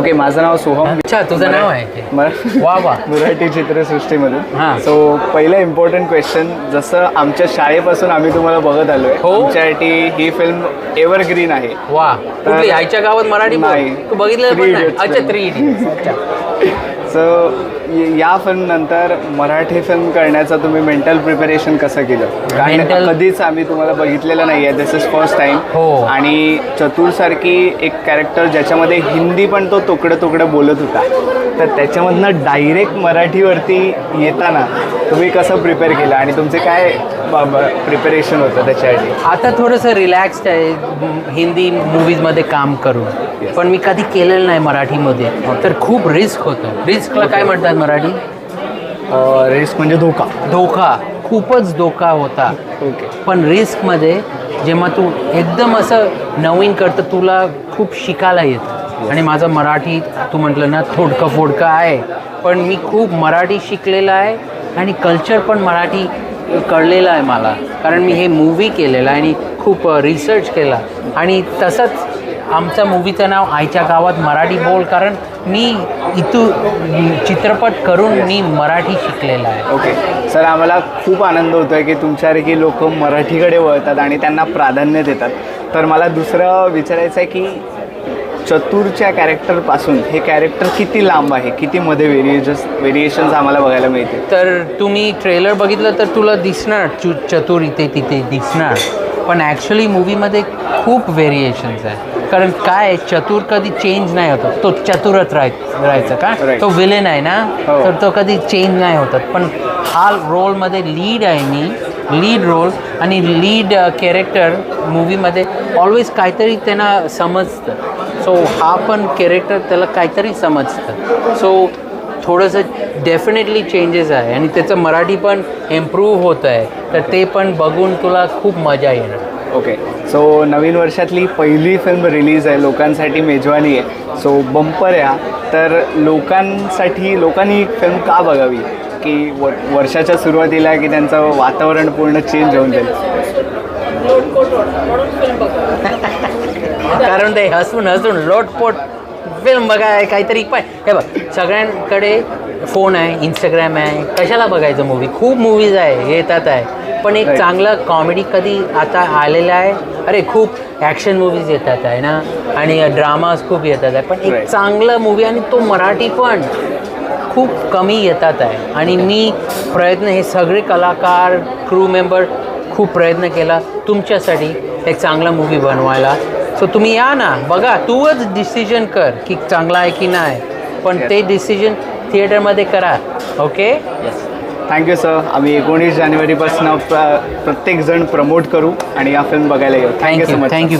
Okay माझं नाव सोहम अच्छा तुझं नाव आहे वा वा मराठी चित्रसृष्टीमधून हां. सो पहिलं इम्पॉर्टंट क्वेश्चन जसं आमच्या शाळेपासून आम्ही तुम्हाला बघत आलोय हो. आमच्यासाठी ही फिल्म एव्हरग्रीन आहे वा कुठली आईच्या गावात मराठी. नाही. तू बघितलं Three पण नाही Idiots अच्छा. थ्री इडियट्स अच्छा सो या फिल्म नंतर मराठी फिल्म करण्याचं तुम्ही मेंटल प्रिपरेशन कसं केलं? कारण Mental- कधीच आम्ही तुम्हाला बघितलेलं नाही आहे दिस इज फर्स्ट टाइम हो. आणि चतुरसारखी एक कॅरेक्टर ज्याच्यामध्ये हिंदी पण तो तुकडं तुकडं बोलत होता. तर त्याच्यामधनं डायरेक्ट मराठीवरती येताना तुम्ही कसं प्रिपेअर केलं? आणि तुमचे काय प्रिपरेशन होतं त्याच्यासाठी आता थोडंसं रिलॅक्स्ड आहे. हिंदी मूवीजमध्ये काम करून पण मी कधी केलेलं नाही मराठीमध्ये. तर खूप रिस्क होतं. रिस्कला काय म्हणतात मराठी? रेस म्हणजे धोका. धोका. खूपच धोका होता. ओके पण रिस्कमध्ये जेव्हा तू एकदम असं नवीन करतं तुला खूप शिकायला येतं. आणि माझं मराठी तू म्हटलं ना थोडकं फोडकं आहे. पण मी खूप मराठी शिकलेलं आहे आणि कल्चर पण मराठी कळलेलं आहे मला. कारण मी हे मूवी केलेलं आहे आणि खूप रिसर्च केला. आणि तसंच आमच्या मूवीचं नाव आईच्या गावात मराठी बोल कारण मी इथून चित्रपट करून मी मराठी शिकलेला आहे. ओके सर आम्हाला खूप आनंद होतो आहे की तुमच्यासारखी लोक मराठीकडे वळतात आणि त्यांना प्राधान्य देतात. तर मला दुसरं विचारायचं आहे की चतुरच्या कॅरेक्टरपासून हे कॅरेक्टर किती लांब आहे? किती मध्ये व्हेरिएशन्स व्हेरिएशन्स आम्हाला बघायला मिळते तर तुम्ही ट्रेलर बघितलं तर तुला दिसणार चु चतुर इथे तिथे दिसणार. पण ॲक्च्युली मूवीमध्ये खूप व्हेरिएशन्स आहे. कारण काय चतुर कधी चेंज नाही होत. तो चतुरच राह राहायचं का. तो विलेन आहे ना हो. तर तो कधी चेंज नाही होतात पण हा रोलमध्ये लीड आहे मी लीड रोल आणि लीड कॅरेक्टर मूवीमध्ये ऑलवेज काहीतरी त्यांना समजतं. सो हा पण कॅरेक्टर त्याला काहीतरी समजतं. सो थोडंसं डेफिनेटली चेंजेस आहे. आणि त्याचं मराठी पण इम्प्रूव्ह होत आहे. तर ते पण बघून तुला खूप मजा येणार. ओके सो नवीन वर्षातली पहिली फिल्म रिलीज आहे. लोकांसाठी मेजवानी आहे. सो बंपर या. तर लोकांसाठी लोकांनी ही फिल्म का बघावी? की व वर्षाच्या सुरुवातीला की त्यांचं वातावरण पूर्ण चेंज होऊन जाईल. कारण ते हसून हसून लोटपोट फिल्म बघाय काहीतरी. पाय हे बघ सगळ्यांकडे फोन आहे इंस्टाग्राम आहे. कशाला बघायचं मूवी खूप मूवीज आहे येतात आहे. पण एक. चांगला कॉमेडी कधी आता आलेला आहे? अरे खूप ॲक्शन मूवीज येतात आहे ना? आणि ड्रामाज खूप येतात आहे. पण एक. चांगला मूवी आणि तो मराठी पण खूप कमी येतात आहे. आणि मी प्रयत्न हे सगळे कलाकार क्रू मेंबर खूप प्रयत्न केला तुमच्यासाठी एक चांगला मूवी बनवायला. सो तुम्ही या ना. बघा तूच डिसिजन कर की चांगला आहे की नाही. पण. ते डिसिजन थिएटरमध्ये करा. ओके थँक्यू सर आम्ही एकोणीस जानेवारीपासून प्र प्रत्येक जण प्रमोट करू आणि या फिल्म बघायला येऊ. Thank you so thank you much thank you